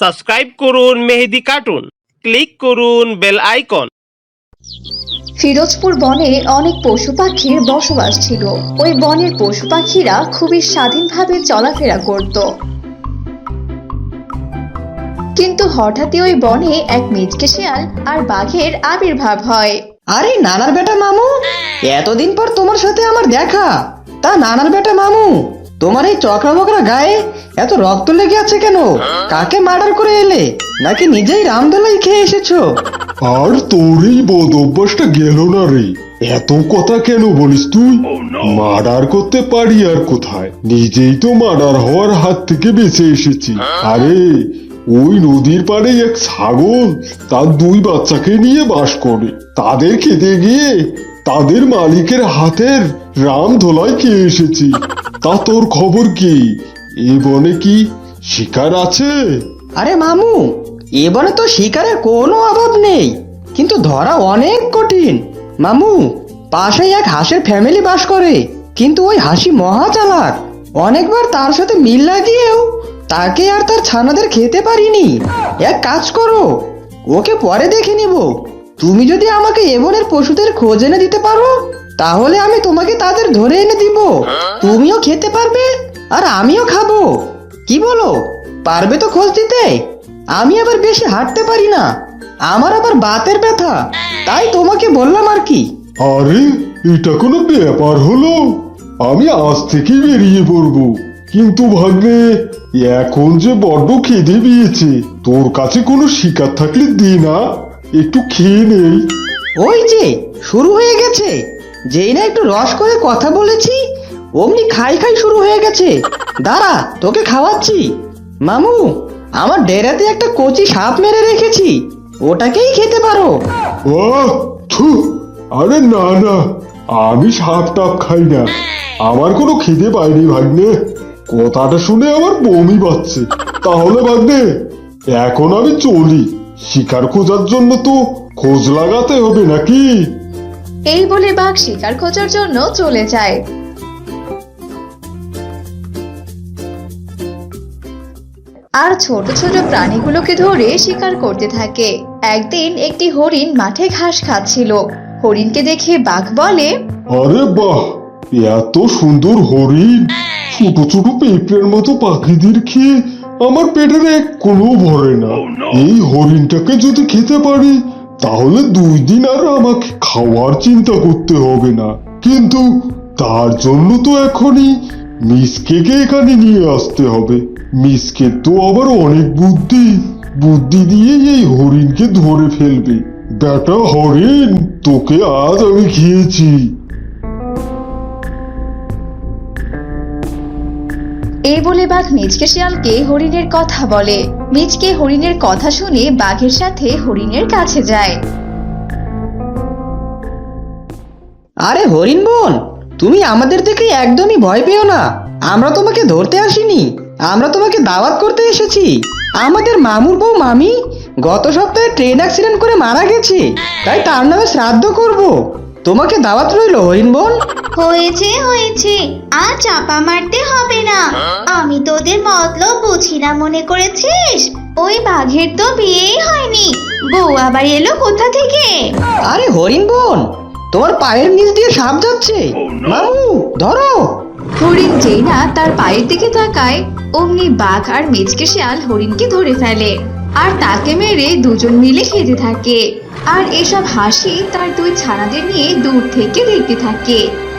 Subscribe করুন Mehedi cartoon. Click করুন bell icon. Firozpur বনে অনেক পশু পাখির বসবাস ছিল। ওই বনের পশু পাখিরা খুবই স্বাধীনভাবে চলাফেরা করত। কিন্তু হঠাৎই ওই বনে এক মিচকে শিয়াল আর বাঘের আবির্ভাব হয়। আরে নানার বেটা মামু এতদিন পর তোমার সাথে আমার দেখা। তা নানার বেটা মামু তোমার এই চকরা বকরা গায়ে এত রক্ত লেগে আছে কেন? কাকে মার্ডার করে এলে? নাকি নিজেই রামদোলাই খেয়ে এসেছ? আর তোর এই বদ অভ্যাসটা গেল না রে। এত কথা কেন বলিস তুই? মার্ডার করতে পারি আর কোথায়? নিজেই তো মার্ডার হওয়ার হাত থেকে বেঁচে এসেছি। আরে ওই নদীর পাড়ে এক ছাগল তার দুই বাচ্চাকে নিয়ে বাস করে। তাদের খেতে গিয়ে তাদের মালিকের হাতের রাম ধোলাই খেয়ে এসেছি। তা তোর খবর কি? এ বনে কি শিকার আছে? আরে মামু এবারে তো শিকারের কোনো অভাব নেই, কিন্তু ধরা অনেক কঠিন। মামু পাশে এক হাঁসের ফ্যামিলি বাস করে, কিন্তু ওই হাসি মহা চালাক অনেকবার তার সাথে মিল লাগিয়েও তাকে আর তার ছানাদের খেতে পারিনি। এক কাজ করো, ওকে পরে দেখে নিব। তুমি যদি আমাকে এবনের পশুদের খোঁজ এনে দিতে পারো, তাহলে আমি তোমাকে তাদের ধরে এনে দিব। তুমিও খেতে পারবে, আর আমিও খাব। কি বলো? পারবে তো খোঁজ দিতে? আমি আবার বেশি হাঁটতে পারি না। আমার আবার বাতের ব্যথা। তাই তোমাকে বললাম আর কি। আরে, এটা কোনো ব্যাপার হলো? আমি আজ থেকে বেরিয়ে পড়ব। কিন্তু ভাগ্নে, এখন যে বড্ড খিদে পেয়েছে, তোর কাছে কোনো শিকার থাকলে দে না। একটু খেয়ে নেই। ওই যে শুরু হয়ে গেছে। যেই না একটু রস করে কথা বলেছি অমনি খাই খাই শুরু হয়ে গেছে। দাঁড়া তোকে খাওয়াচ্ছি। মামু আমার ডেরাতে একটা কচি সাপ মেরে রেখেছি। ওটাকেই খেতে পারো। আহ থু আরে না না আমি সাপ টাপ খাই না। আমার কোনো খিদে পাইনি ভাগ্নে। কথাটা শুনে আমার বমি পাচ্ছে তাহলে ভাগ্নে এখন আমি চলি। শিকার খোঁজার জন্য তো খোঁজ লাগাতে হবে নাকি? এই বলে বাঘ শিকার খোঁজার জন্য চলে যায়। আর ছোট ছোট প্রাণীগুলোকে ধরে শিকার করতে থাকে। একদিন একটি হরিণ মাঠে ঘাস খাচ্ছিল। হরিণকে দেখে বাঘ বলে আরে বাহ এত সুন্দর হরিণ। ছোট ছোট পেঁপড়ের মতো পাখিদের খেয়ে আমার পেটের এক কোনো ভরে না। এই হরিণটাকে যদি খেতে পারি তাহলে দুই দিন আর আমাকে খাওয়ার চিন্তা করতে হবে না। কিন্তু তার জন্য তো এখনই মিসকেকে এখানে নিয়ে আসতে হবে। মিসকে তো আবার অনেক বুদ্ধি। বুদ্ধি দিয়ে এই হরিণকে ধরে ফেলবে। বেটা হরিণ তোকে আজ আমি খেয়েছি। এই বলে বাঘ মিচকে শিয়ালকে হরিণের কথা বলে। মিচকে হরিণের কথা শুনে বাঘের সাথে হরিণের কাছে যায়। আরে হরিণ বোন, তুমি আমাদের থেকে একদমই ভয় পেও না। আমরা তোমাকে ধরতে আসিনি। আমরা তোমাকে দাওয়াত করতে এসেছি। আমাদের মামুর বউ মামি গত সপ্তাহে ট্রেন অ্যাক্সিডেন্ট করে মারা গেছে। তাই তার নামে শ্রাদ্ধ করব। তোমাকে দাওয়াত রইল হরিণ বোন? হয়েছে হয়েছে। আর চাপা মারতে হবে না। আমি তোদের মতলব বুঝি না মনে করেছিস? ওই বাঘের তো বিয়েই হয়নি। বউ আবার এলো কোথা থেকে? আরে হরিণ বোন তোমার পায়ের নিচ দিয়ে সাপ যাচ্ছে। মামু ধরো। হরিণ যেই না তার পায়ের দিকে তাকায়। অমনি বাঘ আর মিচকে শিয়াল হরিণকে ধরে ফেলে। আর তাকে মেরে দুজন মিলে খেতে থাকে। আর এসব হাসি তার দুই ছানাদের নিয়ে দূর থেকে দেখতে থাকে।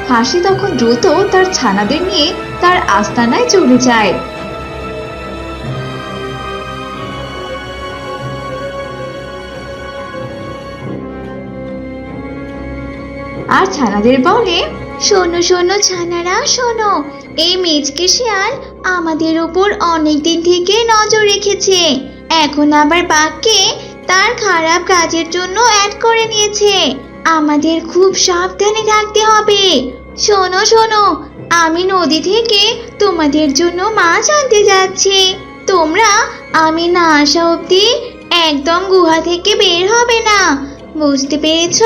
হাসি তখন দ্রুত তার ছানাদের নিয়ে তার আস্তানায় চলে যায়। আর ছানাদের বলে, শোনো শোনো ছানারা, শোনো, এই মেজকে শিয়াল আমাদের উপর অনেক দিন থেকে নজর রেখেছে। এখন আবার বাঘকে তার খারাপ কাজের জন্য অ্যাড করে নিয়েছে। আমাদের খুব সাবধানে থাকতে হবে। শোনো শোনো, আমি নদী থেকে তোমাদের জন্য মাছ আনতে যাচ্ছি। তোমরা আমি না আসা অবধি একদম গুহা থেকে বের হবে না। বুঝতে পেরেছ?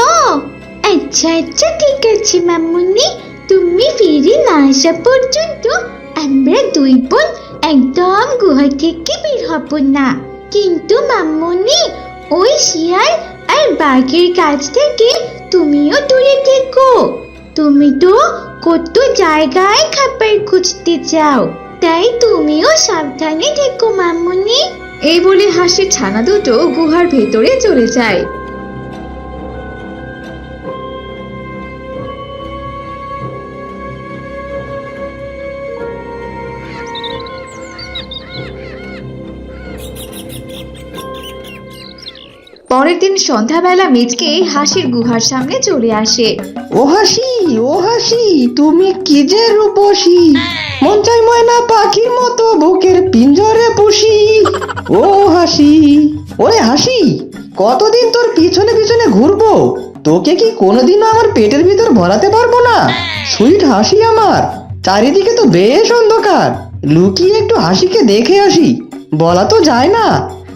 আচ্ছা আচ্ছা ঠিক আছে মামুনি। তুমি ফিরে না আসা পর্যন্ত আমরা দুই বোন একদম গুহা থেকে বের হব না। কিন্তু মাম্মুনি ওই শিয়াল আর বাঘের কাছ থেকে তুমিও দূরে থেকো। তুমি তো কত জায়গায় খাবার খুঁজতে চাও, তাই তুমিও সাবধানে থেকো, মামুনি। এই বলে হাসির ছানা দুটো গুহার ভেতরে চলে যায়। পরের দিন সন্ধ্যাবেলা মিচকে হাসির গুহার সামনে চলে আসে। ও হাসি ও হাসি, তুমি কি যে রূপসী? মন চাই ময়না পাখির মতো বুকের পিঞ্জরে পুষি। ও হাসি, ওরে হাসি, কতদিন তোর পিছনে পিছনে ঘুরবো? তোকে কি কোনোদিনও আমার পেটের ভিতর ভরাতে পারব না? সুইট হাসি আমার, চারিদিকে তো বেশ অন্ধকার। লুকিয়ে একটু হাসিকে দেখে আসি। বলা তো যায় না,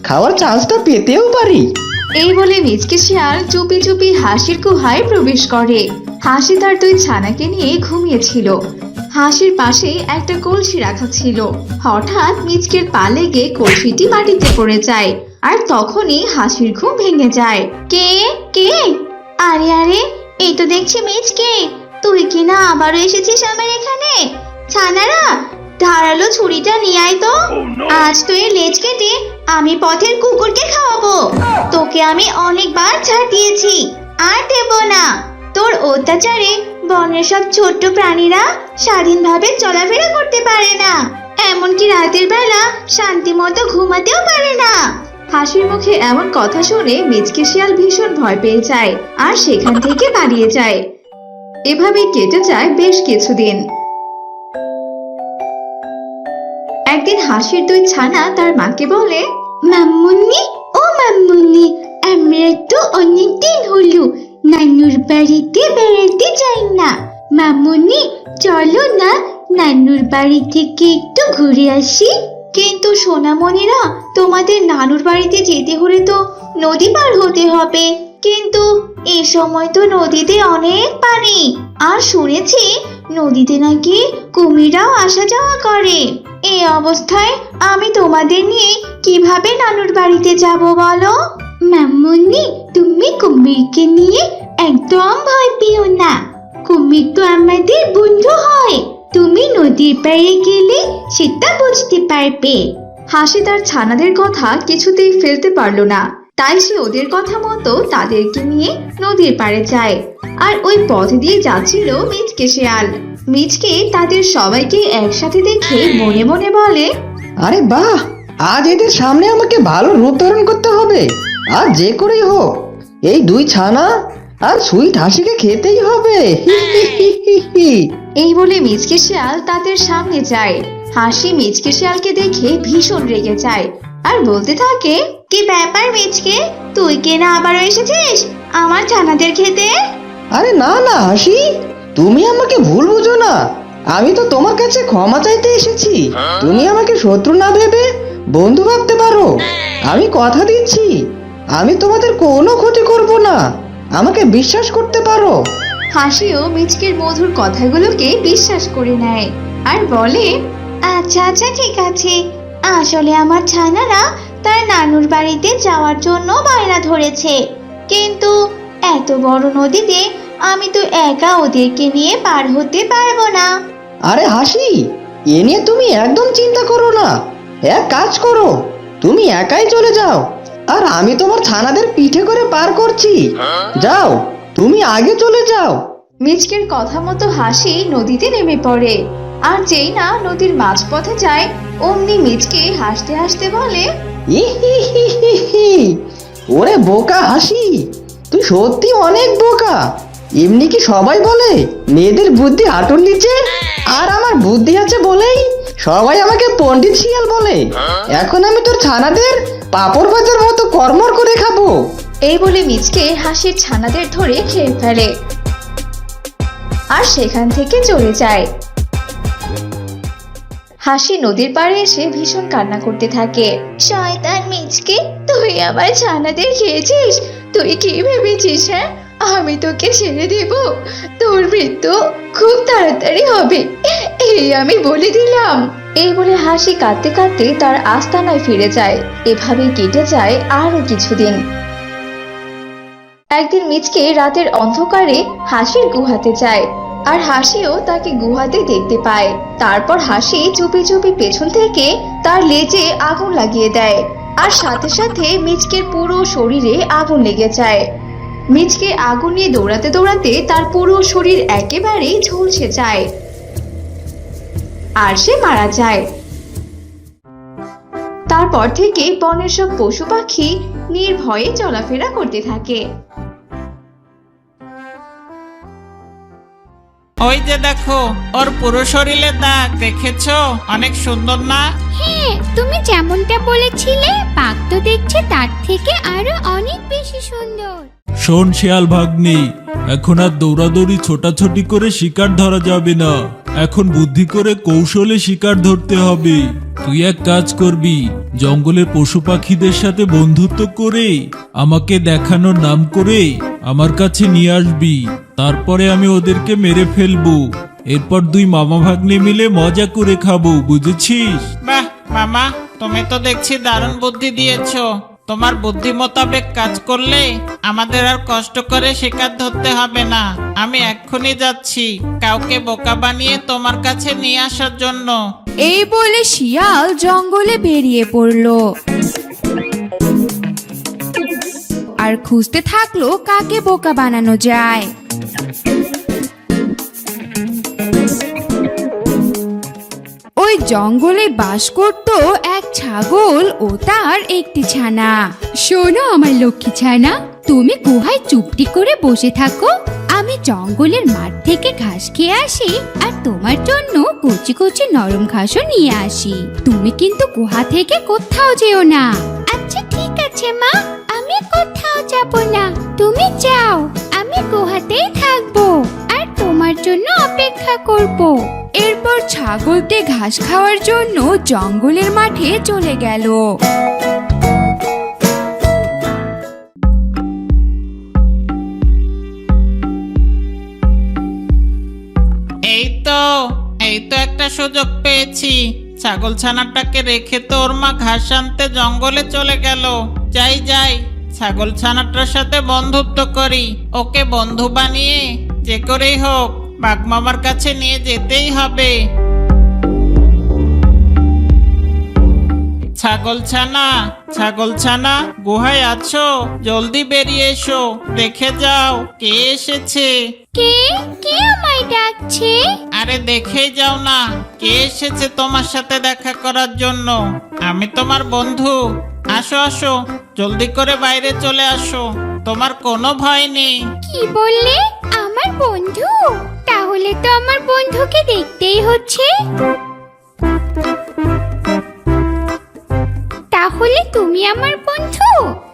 খাওয়ার চান্সটা পেতেও পারি। এই বলে মিচকে শিয়াল চুপি চুপি হাসির গুহায় প্রবেশ করে। হাসি তার দুই ছানাকে নিয়ে ঘুমিয়েছিল। হাসির পাশে একটা কলসি রাখা ছিল। হঠাৎ মিচকের পা লেগে কলসিটি মাটিতে পড়ে যায় আর তখনই হাসির ঘুম ভেঙে যায়। কে? কে? আরে আরে, এই তো দেখছি মিচকে তুই কি না আবারও এসেছিস আমার এখানে? ছানারা ধারালো ছুরিটা নিয়ে আয় তো। আজ তুই লেজ কেটে আমি পথের কুকুরকে খাওয়াবো। তোকে আমি অনেকবার ছাড় দিয়েছি আর দেব না। তোর অত্যাচারে বনের সব ছোট্ট প্রাণীরা স্বাধীনভাবে চলাফেরা করতে পারে না। এমনকি রাতের বেলা শান্তি মতো ঘুমাতেও পারে না। হাসির মুখে এমন কথা শুনে মিচকে শিয়াল ভীষণ ভয় পেয়ে যায় আর সেখান থেকে পালিয়ে যায়। এভাবে কেটে যায় বেশ কিছুদিন। একদিন হাসির দুই ছানা তার মাকে বলে মাম্মুনি ও মাম্মুনি আমরা তো অনেক দিন হলো নানুর বাড়িতে বেড়াতে যাই না। মামুনি, চলো না নানুর বাড়ি থেকে একটু ঘুরে আসি। কিন্তু সোনামণিরা, তোমাদের নানুর বাড়িতে যেতে হলে তো নদী পার হতে হবে। কিন্তু এই সময় তো নদীতে অনেক পানি। আর শুনেছি নদীতে নাকি কুমিরাও আসা যাওয়া করে। এই অবস্থায় আমি তোমাদের নিয়ে কীভাবে নানুর বাড়িতে যাব বলো? মামুনি তুমি কুমিরকে নিয়ে একদম ভয় পেও না। কুমির তো আমাদের বন্ধু হয়। তুমি নদীর পাড়ে গেলে সেটা বুঝতে পারবে। হাসি তার ছানাদের কথা কিছুতেই ফেলতে পারল না। তাই সে ওদের কথা মতো তাদেরকে নিয়ে নদীর পাড়ে যায়। আর ওই পথ দিয়ে যাচ্ছিল মিচকে শিয়াল। মিচকে তাদের সবাইকে একসাথে দেখে মনে মনে বলে আরে বাহ! আজ এদের সামনে আমাকে ভালো রূপ ধারণ করতে হবে। আর যে করেই হোক এই দুই ছানা আর সুইট হাসিকে খেতেই হবে। এই বলে মিচকে শিয়াল তাদের সামনে যায়। হাসি মিচকে শিয়ালকে দেখে ভীষণ রেগে যায় আর বলতে থাকে কি ব্যাপার মিচকে? তুই কে না আবারও এসেছিস? আমার ছানাদের খেতে? আরে না না হাসি। তুমি আমাকে ভুল বুঝো না। আমি তো তোমার কাছে ক্ষমা চাইতে এসেছি। তুমি আমাকে শত্রু না ভেবে বন্ধু ভাবতে পারো। আমি কথা দিচ্ছি। আমি তোমাদের কোনো ক্ষতি করব না। আমাকে বিশ্বাস করতে পারো। হাসিও মিচকের মধুর কথাগুলোকে বিশ্বাস করে নেয়। আর বলে আচ্ছা আচ্ছা ঠিক আছে। আসলে আমার ছানারা তার নানুর বাড়িতে যাওয়ার জন্য বায়না ধরেছে। কিন্তু এত বড় নদীতে আমি তো একা ওদেরকে নিয়ে পার হতে পারব না। আরে হাসি এ নিয়ে তুমি একদম চিন্তা করো না। এক কাজ করো তুমি একাই চলে যাও। আর আমি তোমার ছানাদের পিঠে করে পার করছি। যাও তুমি আগে চলে যাও। মিচকের কথা মতো হাসি নদীতে নেমে পড়ে। আর যেই না নদীর মাঝপথে যায় অমনি মিচকে হাসতে হাসতে বলে। ওরে বোকা হাসি তুই সত্যি অনেক বোকা। এমনি কি সবাই বলে মেয়েদের বুদ্ধি হাঁটুর নিচে? আর আমার বুদ্ধি আছে বলেই সবাই আমাকে পণ্ডিত শিয়াল বলে। এখন আমি তোর ছানাদের পাপড় ভাজার মতো কর্মর করে খাব। এই বলে মিচকে হাসির ছানাদের ধরে খেয়ে ফেলে। আর সেখান থেকে চলে যায়। হাসি নদীর পাড়ে এসে ভীষণ কান্না করতে থাকে। শয়তান মিচকে, তুই আমার ছানাদের খেয়েছিস? তুই কি ভেবেছিস হ্যাঁ? আমি তোকে ছেড়ে দেব। তোর মৃত্যু খুব তাড়াতাড়ি হবে। এই আমি বলে দিলাম। এই বলে হাসি কাঁদতে কাঁদতে তার আস্তানায় ফিরে যায়। এভাবে কেটে যায় আরও কিছুদিন। একদিন মিচকে রাতের অন্ধকারে হাসির গুহাতে যায়। আর হাসিও তাকে গুহাতে দেখতে পায়। তারপর হাসি চুপি চুপি পেছন থেকে তার লেজে আগুন লাগিয়ে দেয়। আর সাথে সাথে মিচকের পুরো শরীরে আগুন লেগে যায়। মিচকে আগুন নিয়ে দৌড়াতে দৌড়াতে তার পুরো শরীর একেবারেই ঝলসে যায়। আর সে মারা যায়। তারপর থেকে বনের সব পশু পাখি নির্ভয়ে চলাফেরা করতে থাকে। ওই যে দেখো ওর পুরো শরীরে দাগ দেখেছ? অনেক সুন্দর না? হ্যাঁ তুমি যেমনটা বলেছিলে বাঘ তো দেখছে তার থেকে আরও অনেক বেশি সুন্দর। শোন শিয়াল ভাগ্নি এখন আর দৌড়াদৌড়ি ছোটাছুটি করে শিকার ধরা যাবে না। এখন বুদ্ধি করে কৌশলে শিকার ধরতে হবে। তুই এক কাজ করবি জঙ্গলের পশু পাখিদের সাথে বন্ধুত্ব করে আমাকে দেখানোর নাম করে আমার কাছে নিয়ে আসবি। তারপরে আমি ওদেরকে মেরে ফেলব। এরপর দুই মামা ভাগ্নে মিলে মজা করে খাব বুঝেছিস? বাহ মামা তুমি তো দেখছি দারুণ বুদ্ধি দিয়েছ। তোমার বুদ্ধি মোতাবেক কাজ করলে আমাদের আর কষ্ট করে শিকার ধরতে হবে না। আমি এক্ষুনি যাচ্ছি কাউকে বোকা বানিয়ে তোমার কাছে নিয়ে আসার জন্য। এই বলে শিয়াল জঙ্গলে বেরিয়ে পড়ল। আর খুঁজতে থাকল কাকে বোকা বানানো যায়। ওই জঙ্গলে বাস করত এক ছাগল ও তার একটি ছানা। শোনো আমার লক্ষ্মী ছানা, তুমি গুহায় চুপটি করে বসে থাকো। আমি জঙ্গলের মাঠ থেকে ঘাস খেয়ে আসি আর তোমার জন্য কচি কচি নরম ঘাসও নিয়ে আসি। তুমি কিন্তু গুহা থেকে কোথাও যেও না। আচ্ছা ঠিক আছে মা। আমি কোথাও যাব না। তুমি যাও আমি গুহাতেই থাকব আর তোমার জন্য অপেক্ষা করব। এরপর ছাগলটি ঘাস খাওয়ার জন্য জঙ্গলের মাঠে চলে গেল। এই তো এই তো একটা সুযোগ পেয়েছি। ছাগল ছানাটাকে রেখে তো ওর মা ঘাস আনতে জঙ্গলে চলে গেল। যাই যাই। ছাগল ছানাটার সাথে বন্ধুত্ব করি। ওকে বন্ধু বানিয়ে যে করেই হোক বাঘ মামার কাছে নিয়ে যেতেই হবে। ছাগল ছানা ছাগল ছানা গুহায় আছো জলদি বেরিয়ে এসো দেখে যাও কে এসেছে। কে? কে আমায় ডাকছে? আরে দেখেই যাও না কে এসেছে তোমার সাথে দেখা করার জন্য? আমি তোমার বন্ধু। আসো আসো, জলদি করে বাইরে চলে আসো। তোমার কোনো ভয় নেই। কি বললে? আমার বন্ধু? তাহলে তো আমার বন্ধুকে দেখতেই হচ্ছে। তাহলে তুমি আমার বন্ধু?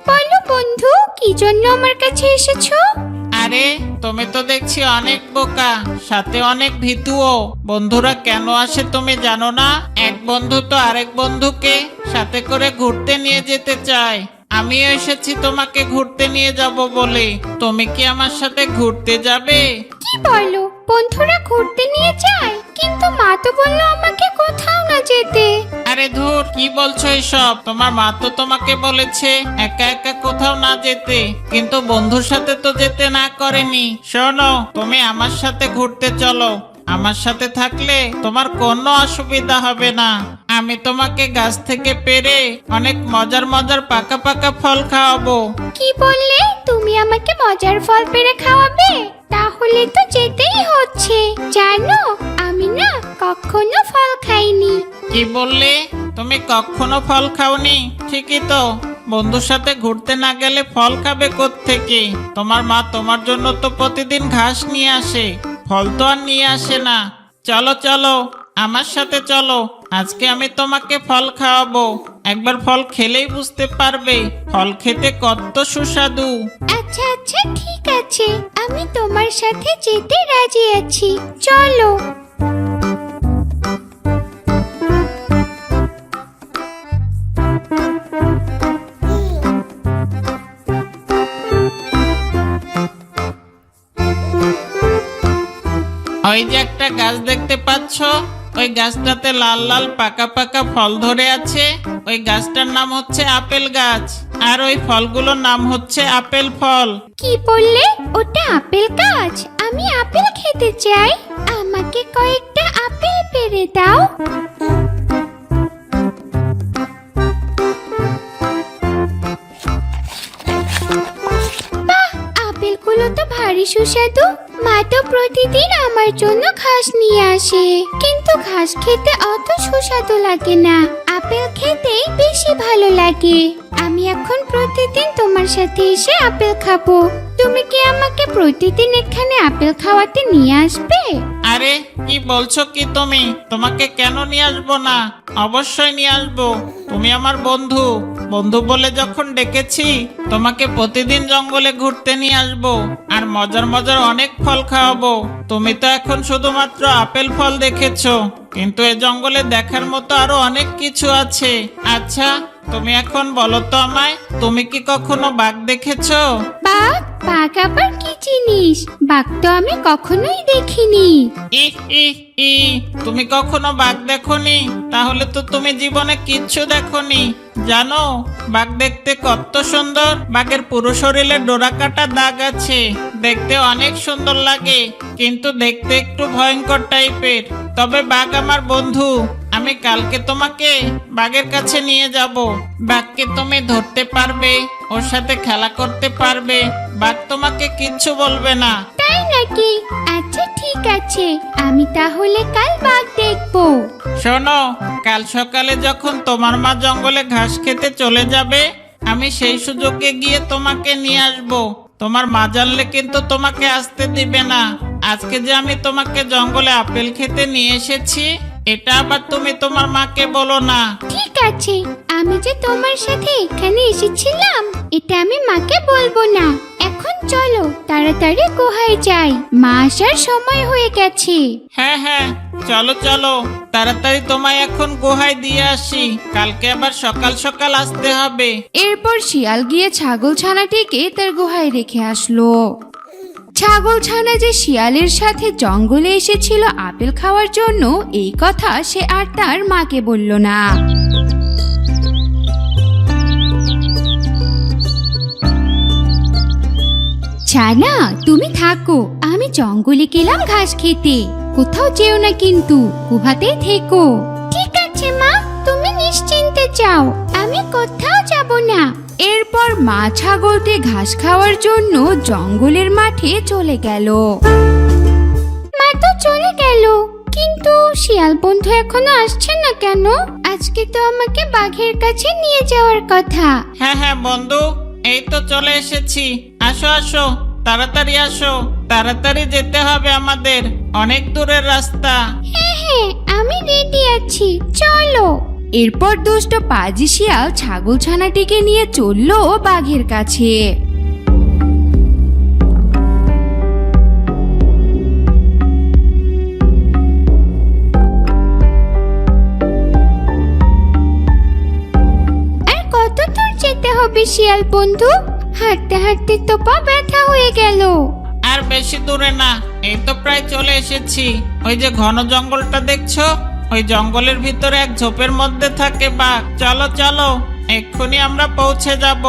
বলো বন্ধু, কি জন্য আমার কাছে এসেছ? আরে, তুমি তো দেখছি অনেক বোকা, সাথে অনেক ভীতুও। বন্ধুরা কেন আসে তুমি জানো না? এক বন্ধু তো আরেক বন্ধুকে সাথে করে ঘুরতে নিয়ে যেতে চায়। আমিও এসেছি তোমাকে ঘুরতে নিয়ে যাব বলে। তুমি কি আমার সাথে ঘুরতে যাবে? কি বলো? বন্ধুরা ঘুরতে নিয়ে যায়? কিন্তু মা তো বলল আরে ধুর কি বলছো এসব? তোমার মা তো তোমাকে বলেছে একা একা কোথাও না যেতে, কিন্তু বন্ধুর সাথে তো যেতে না করেনি। শোনো, তুমি আমার সাথে ঘুরতে চলো। আমার সাথে থাকলে তোমার কোনো অসুবিধা হবে না। আমি তোমাকে গাছ থেকে পেরে অনেক মজার মজার পাকা পাকা ফল খাওয়াবো। কি বললে? তুমি আমাকে মজার ফল পেরে খাওয়াবে? তাহলে তো যেতেই হচ্ছে। জানো আমি না কখনো ফল খাইনি। কি বললে? তুমি কখনো ফল খাওনি? ঠিকই তো। বন্ধুর সাথে ঘুরতে না গেলে ফল খাবে থেকে তোমার মা তোমার জন্য তো প্রতিদিন ঘাস নিয়ে আসে। ফল তো আর নিয়ে আসে না। চলো চলো, আমার সাথে চলো। আজকে আমি তোমাকে ফল খাওয়াবো। একবার ফল খেলেই বুঝতে পারবে, ফল খেতে কত সুস্বাদু। আচ্ছা আচ্ছা ঠিক আছে। আমি তোমার সাথে যেতে রাজি আছি। চলো। ওই যে একটা গাছ দেখতে পাচ্ছ, ওই গাছটাতে লাল লাল পাকা পাকা ফল ধরে আছে। ওই গাছটার নাম হচ্ছে আপেল গাছ, আর ওই ফলগুলোর নাম হচ্ছে আপেল ফল। কি বললে? ওটা আপেল গাছ? আমি আপেল খেতে চাই। আমাকে কয়েকটা আপেল পেরে দাও। বাহ, আপেলগুলো তো ভারী সুস্বাদু। মা তো প্রতিদিন আমার জন্য ঘাস নিয়ে আসে। কিন্তু ঘাস খেতে অত সুস্বাদু লাগে না। আপেল খেতেই বেশি ভালো লাগে। আমি এখন প্রতিদিন তোমার সাথে এসে আপেল খাব। তুমি কি আমাকে প্রতিদিন এখানে আপেল খাওয়াতে নিয়ে আসবে? আরে, কি বলছো কি তুমি? তোমাকে কেন নিয়ে আসব না? অবশ্যই নিয়ে আসব। তুমি আমার বন্ধু। বন্ধু বলে যখন ডেকেছি, তোমাকে প্রতিদিন জঙ্গলে ঘুরতে নিয়ে আসব। আর মজার মজার অনেক ফল খাওয়াবো। তুমি তো এখন শুধুমাত্র আপেল ফল দেখেছ। কিন্তু এ জঙ্গলে দেখার মতো আরও অনেক কিছু আছে। আচ্ছা তুমি এখন বলো তো আমায় তুমি কি কখনো বাঘ দেখেছ? বাঘ? বাঘ আবার কি জিনিস? বাঘ তো আমি কখনোই দেখিনি। ই ই ই তুমি কখনো বাঘ দেখনি? তাহলে তো তুমি জীবনে কিচ্ছু দেখনি। জানো বাঘ দেখতে কত সুন্দর। বাঘের পুরো শরীরে ডোরা কাটা দাগ আছে। দেখতে অনেক সুন্দর লাগে কিন্তু দেখতে একটু ভয়ঙ্কর টাইপের। তবে বাঘ আমার বন্ধু। আমি কালকে তোমাকে বাঘের কাছে নিয়ে যাব। বাঘকে তুমি ধরতে পারবে ওর সাথে খেলা করতে পারবে। বাঘ তোমাকে কিচ্ছু বলবে না। তাই নাকি? আচ্ছা ঠিক আছে। আমি তাহলে কাল বাঘ দেখব। শোনো কাল সকালে যখন তোমার মা জঙ্গলে ঘাস খেতে চলে যাবে আমি সেই সুযোগে গিয়ে তোমাকে নিয়ে আসব। তোমার মা জানলে কিন্তু তোমাকে আসতে দিবে না। আজকে যে আমি তোমাকে জঙ্গলে আপেল খেতে নিয়ে এসেছি এটা আবার তুমি তোমার মাকে বলো না। ঠিক আছে আমি যে তোমার সাথে এখানে এসেছিলাম এটা আমি মাকে বলব না। এখন চলো তাড়াতাড়ি গুহায় যাই। মা আসার সময় হয়ে গেছে। হ্যাঁ হ্যাঁ চলো চলো তাড়াতাড়ি তোমায় এখন গুহায় দিয়ে আসি। কালকে আবার সকাল সকাল আসতে হবে। এরপর শিয়াল গিয়ে ছাগল ছানাটিকে তার গুহায় রেখে আসলো। ছাগল ছানা যে শিয়ালের সাথে জঙ্গলে এসেছিল আপেল খাওয়ার জন্য, এই কথা সে আর তার মাকে বলল না। ছানা, তুমি থাকো, আমি জঙ্গলে গেলাম ঘাস খেতে। কোথাও যেও না কিন্তু, গুহাতেই থেকো। ঠিক আছে মা, তুমি নিশ্চিন্তে যাও, আমি কোথাও যাব না। এরপর মা ছাগলটি ঘাস খাওয়ার জন্য জঙ্গলের মাঠে চলে গেল। মা তো চলে গেল কিন্তু শিয়াল বন্ধু এখনও আসছে না কেন? আজকে তো আমাকে বাঘের কাছে নিয়ে যাওয়ার কথা। হ্যাঁ হ্যাঁ বন্ধু এই তো চলে এসেছি। আসো আসো তাড়াতাড়ি আসো তাড়াতাড়ি যেতে হবে আমাদের অনেক দূরের রাস্তা। হ্যাঁ হ্যাঁ আমি রেডি আছি চলো। এরপর দুষ্ট পাজি শিয়াল ছাগল ছানাটিকে নিয়ে চলল বাঘের কাছে। হবে শিয়াল বন্ধু? হাঁটতে হাঁটতে তো পা ব্যথা হয়ে গেল। আর বেশি দূরে না, এই তো প্রায় চলে এসেছি। ওই যে ঘন জঙ্গলটা দেখছ? ওই জঙ্গলের ভিতরে এক ঝোপের মধ্যে থাকে বাঘ। চলো চলো এক্ষুনি আমরা পৌঁছে যাব।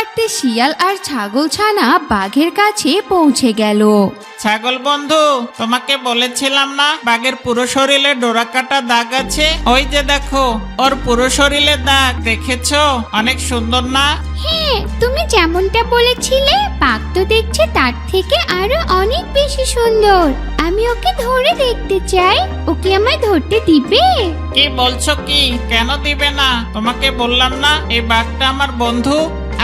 হাঁটতে শিয়াল আর ছাগল ছানা বাঘের কাছে পৌঁছে গেল। ছাগল বন্ধু তোমাকে বলেছিলাম না বাঘের পুরো শরীরে ডোরা কাটা দাগ আছে? ওই যে দেখো ওর পুরো শরীরে দাগ দেখেছ? অনেক সুন্দর না? হ্যাঁ তুমি যেমনটা বলেছিলে বাঘ তো দেখছে তার থেকে আরও অনেক বেশি সুন্দর। আমি ওকে ধরে দেখতে চাই। ওকে আমায় ধরতে দিবে? কি বলছো কি? কেন দিবে না? তোমাকে বললাম না এই বাঘটা আমার বন্ধু।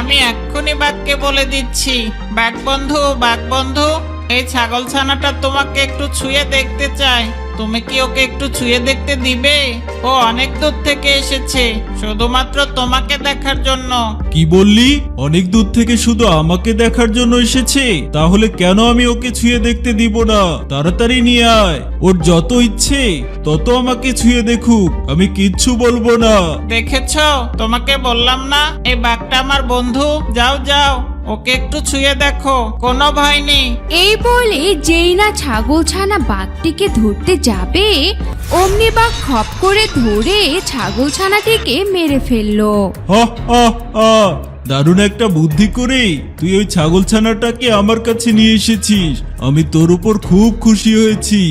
আমি এক্ষুনি বাঘকে বলে দিচ্ছি। বাঘ বন্ধু বাঘ বন্ধু এই ছাগল ছানাটা তোমাকে একটু ছুঁয়ে দেখতে চাই। তুমি কি ওকে একটু ছুঁয়ে দেখতে দিবে? ও অনেক দূর থেকে এসেছে শুধুমাত্র তোমাকে দেখার জন্য। কি বললি? অনেক দূর থেকে শুধু আমাকে দেখার জন্য এসেছে? তাহলে কেন আমি ওকে ছুঁয়ে দেখতে দিব না? তাড়াতাড়ি নিয়ে আয়। ওর যত ইচ্ছে তত আমাকে ছুঁয়ে দেখুক। আমি কিচ্ছু বলব না। দেখেছ? তোমাকে বললাম না এই বাঘটা আমার বন্ধু। যাও যাও। ওকে একটু ছুঁয়ে দেখো কোনো ভয় নেই। এই বলে যেই না ছাগল ছানা বাঘটিকে ধরতে যাবে অমনি বাঘ খপ করে ধরে ছাগল ছানাটিকে মেরে ফেলল। হা হা হা দারুণ একটা বুদ্ধি করে তুই ওই ছাগল ছানাটাকে আমার কাছে নিয়ে এসেছিস। আমি তোর উপর খুব খুশি হয়েছি।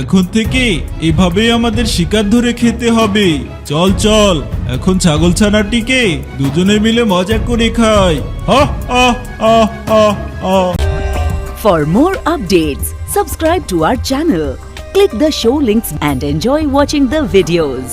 এখন থেকে এভাবে আমাদের শিকার ধরে খেতে হবে। চল চল, এখন ছাগল ছানাটিকে দুজনে মিলে মজা করে খাই। For more updates subscribe to our channel click the show links and enjoy watching the videos